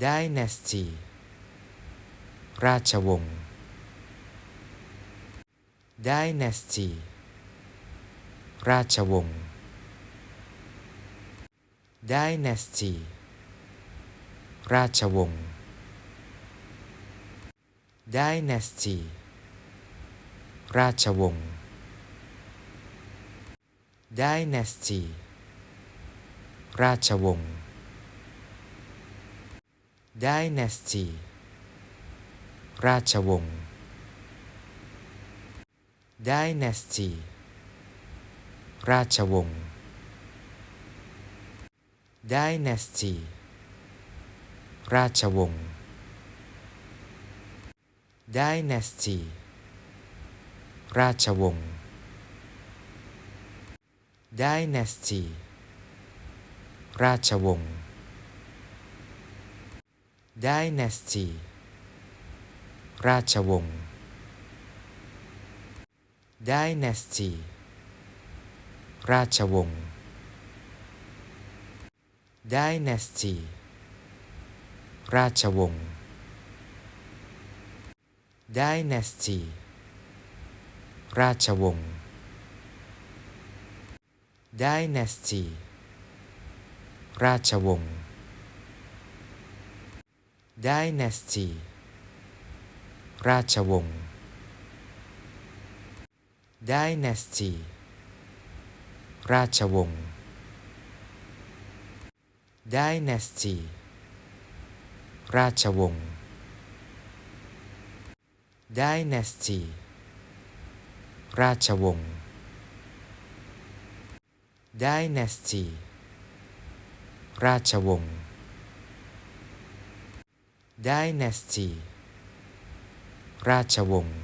dynasty ราชวงศ์ dynasty ราชวงศ์ dynasty ราชวงศ์ dynasty ราชวงศ์ dynasty ราชวงศ์ dynasty ราชวงศ์ dynasty ราชวงศ์ dynasty ราชวงศ์ dynasty ราชวงศ์ dynasty ราชวงศ์ dynasty ราชวงศ์ dynasty ราชวงศ์ dynasty ราชวงศ์ dynasty ราชวงศ์ dynasty ราชวงศ์ dynasty ราชวงศ์ dynasty ราชวงศ์ dynasty ราชวงศ์ dynasty ราชวงศ์ dynasty ราชวงศ์ ดนาสตีราชวงศ์